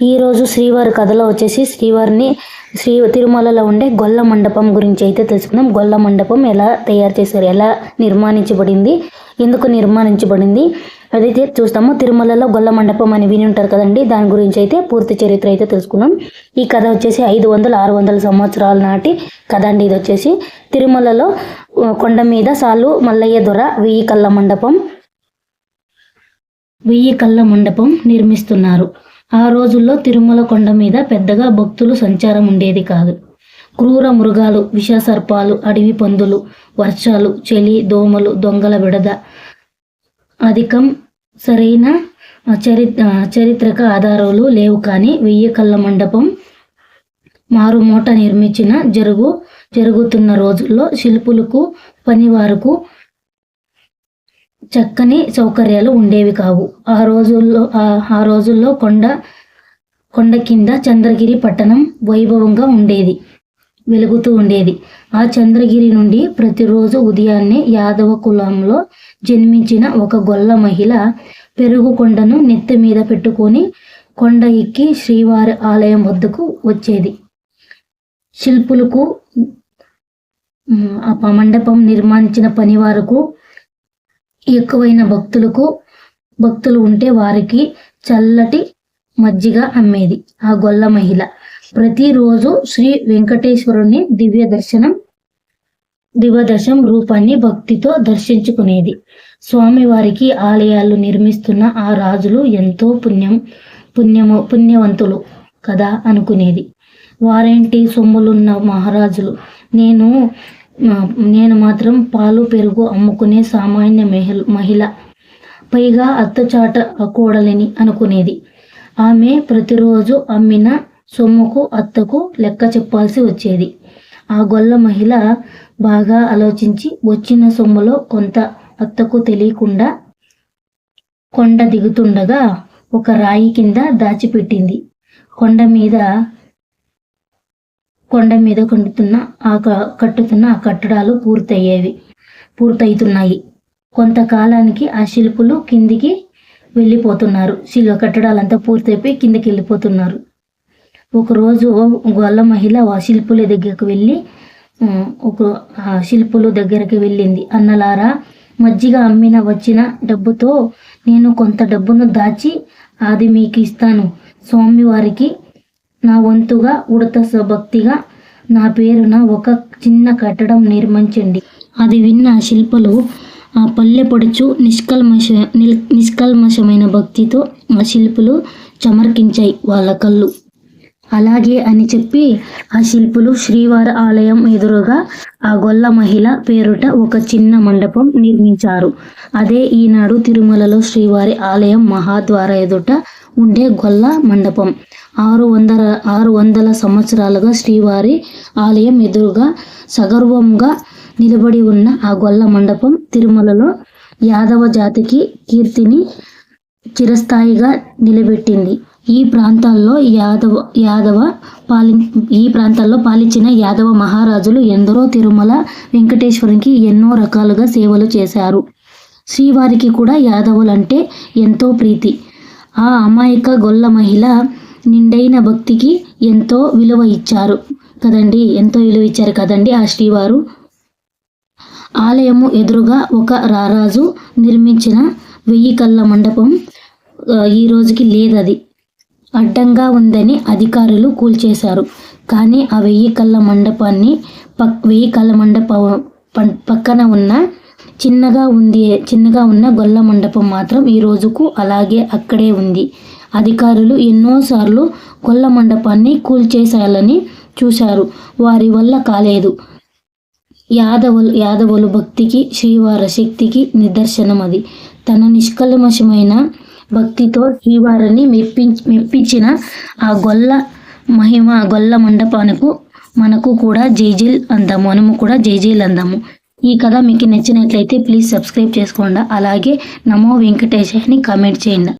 ఈరోజు శ్రీవారి కథలో వచ్చేసి శ్రీవారిని శ్రీ తిరుమలలో ఉండే గొల్ల మండపం గురించి అయితే తెలుసుకుందాం. గొల్ల మండపం ఎలా తయారు చేశారు? ఎలా నిర్మాణించబడింది? ఎందుకు నిర్మాణించబడింది? అదైతే చూస్తాము. తిరుమలలో గొల్ల మండపం అని విని ఉంటారు కదండి. దాని గురించి అయితే పూర్తి చరిత్ర అయితే తెలుసుకుందాం. ఈ కథ వచ్చేసి ఐదు వందల ఆరు వందల సంవత్సరాల నాటి కథ అండి ఇది వచ్చేసి. తిరుమలలో కొండ మీద సాలు మల్లయ్య దొర వెయ్యి కళ్ళ మండపం వెయ్యి కళ్ళ మండపం నిర్మిస్తున్నారు. ఆ రోజుల్లో తిరుమల కొండ మీద పెద్దగా భక్తులు సంచారం ఉండేది కాదు. క్రూర మృగాలు విషసర్పాలు అడవి పందులు వర్షాలు చలి దోమలు దొంగల విడద అధికం సరైన చరి చారిత్రక ఆధారాలు లేవు కానీ వెయ్యి కళ్ళ మండపం మారుమూట నిర్మించిన జరుగు జరుగుతున్న రోజుల్లో శిల్పులకు పనివారుకు చక్కని సౌకర్యాలు ఉండేవి కావు. ఆ రోజుల్లో ఆ- రోజుల్లో కొండ కొండ కింద చంద్రగిరి పట్టణం వైభవంగా ఉండేది వెలుగుతూ ఉండేది. ఆ చంద్రగిరి నుండి ప్రతిరోజు ఉదయాన్నే యాదవ కులంలో జన్మించిన ఒక గొల్ల మహిళ పెరుగు కొండను నెత్తి మీద పెట్టుకొని కొండ ఎక్కి శ్రీవారి ఆలయం వద్దకు వచ్చేది. శిల్పులకు ఆ మండపం నిర్మించిన పని వారకు ఎక్కువైన భక్తులకు భక్తులు ఉంటే వారికి చల్లటి మజ్జిగ అమ్మేది. ఆ గొల్ల మహిళ ప్రతిరోజు శ్రీ వెంకటేశ్వరుని దివ్య దర్శనం దివ్య రూపాన్ని భక్తితో దర్శించుకునేది. స్వామివారికి ఆలయాలు నిర్మిస్తున్న ఆ రాజులు ఎంతో పుణ్యం పుణ్యము పుణ్యవంతులు కదా అనుకునేది. వారేంటి సొమ్ములున్న మహారాజులు? నేను నేను మాత్రం పాలు పెరుగు అమ్ముకునే సామాన్య మహిళ మహిళ. పైగా అత్తచాట కూడలిని అనుకునేది. ఆమె ప్రతిరోజు అమ్మిన సొమ్ముకు అత్తకు లెక్క చెప్పాల్సి వచ్చేది. ఆ గొల్ల మహిళ బాగా ఆలోచించి వచ్చిన సొమ్ములో కొంత అత్తకు తెలియకుండా కొండ దిగుతుండగా ఒక రాయి కింద దాచిపెట్టింది. కొండ మీద కొండ మీద కొండుతున్న ఆ క- కట్టుతున్న ఆ కట్టడాలు పూర్తయ్యేవి పూర్తయితున్నాయి. కొంతకాలానికి ఆ శిల్పులు కిందికి వెళ్ళిపోతున్నారు. శిల కట్టడాలంతా పూర్తయిపోయి కిందికి వెళ్ళిపోతున్నారు ఒకరోజు గొల్ల మహిళ ఆ శిల్పుల దగ్గరకు వెళ్ళి ఒక ఆ శిల్పుల దగ్గరికి వెళ్ళింది. అన్నలారా మజ్జిగ అమ్మిన వచ్చిన డబ్బుతో నేను కొంత డబ్బును దాచి అది మీకు ఇస్తాను స్వామివారికి నా వంతుగా ఉడత భక్తిగా నా పేరున ఒక చిన్న కట్టడం నిర్మించండి అది విన్న శిల్పలు ఆ పల్లె పొడుచు నిష్కల్మష నిల్- నిష్కల్మషమైన భక్తితో ఆ శిల్పులు చమర్కించాయి వాళ్ళ కళ్ళు. అలాగే అని చెప్పి ఆ శిల్పులు శ్రీవారి ఆలయం ఎదురుగా ఆ గొల్ల మహిళ పేరుట ఒక చిన్న మండపం నిర్మించారు. అదే ఈనాడు తిరుమలలో శ్రీవారి ఆలయం మహాద్వార ఎదుట ఉండే గొల్ల మండపం. ఆరు వందల ఆరు వందల సంవత్సరాలుగా శ్రీవారి ఆలయం ఎదురుగా సగర్వంగా నిలబడి ఉన్న ఆ గొల్ల మండపం తిరుమలలో యాదవ జాతికి కీర్తిని చిరస్థాయిగా నిలబెట్టింది. ఈ ప్రాంతాల్లో యాదవ యాదవ పాలి ఈ ప్రాంతాల్లో పాలించిన యాదవ మహారాజులు ఎందరో తిరుమల వెంకటేశ్వరునికి ఎన్నో రకాలుగా సేవలు చేశారు. శ్రీవారికి కూడా యాదవులంటే ఎంతో ప్రీతి. ఆ అమాయక గొల్ల మహిళ నిండైన భక్తికి ఎంతో విలువ ఇచ్చారు. కదండి? ఎంతో విలువ ఇచ్చారు కదండి ఆ శ్రీవారు? ఆలయము ఎదురుగా ఒక రారాజు నిర్మించిన వెయ్యి కళ్ళ మండపం ఈ రోజుకి లేదది. అడ్డంగా ఉందని అధికారులు కూల్చేశారు. కానీ ఆ వెయ్యి కళ్ళ మండపాన్ని పక్ వెయ్యి కళ్ళ మండప పక్కన ఉన్న చిన్నగా ఉంది చిన్నగా ఉన్న గొల్ల మండపం మాత్రం ఈ రోజుకు అలాగే అక్కడే ఉంది. అధికారులు ఎన్నోసార్లు గొల్ల మండపాన్ని కూల్చేశాలని చూశారు. వారి వల్ల కాలేదు. యాదవులు యాదవులు భక్తికి శ్రీవార శక్తికి నిదర్శనం అది తన నిష్కల్మషమైన భక్తితో శ్రీవారిని మెప్పించి మెప్పించిన ఆ గొల్ల మహిమ గొల్ల మండపానికి మనకు కూడా జైజైల్ అందాము మనము కూడా జైజైల్ అందాము ఈ కథ మీకు నచ్చినట్లయితే ప్లీజ్ సబ్స్క్రైబ్ చేసుకోండి. అలాగే నమో వెంకటేశ్ అని కామెంట్ చేయండి.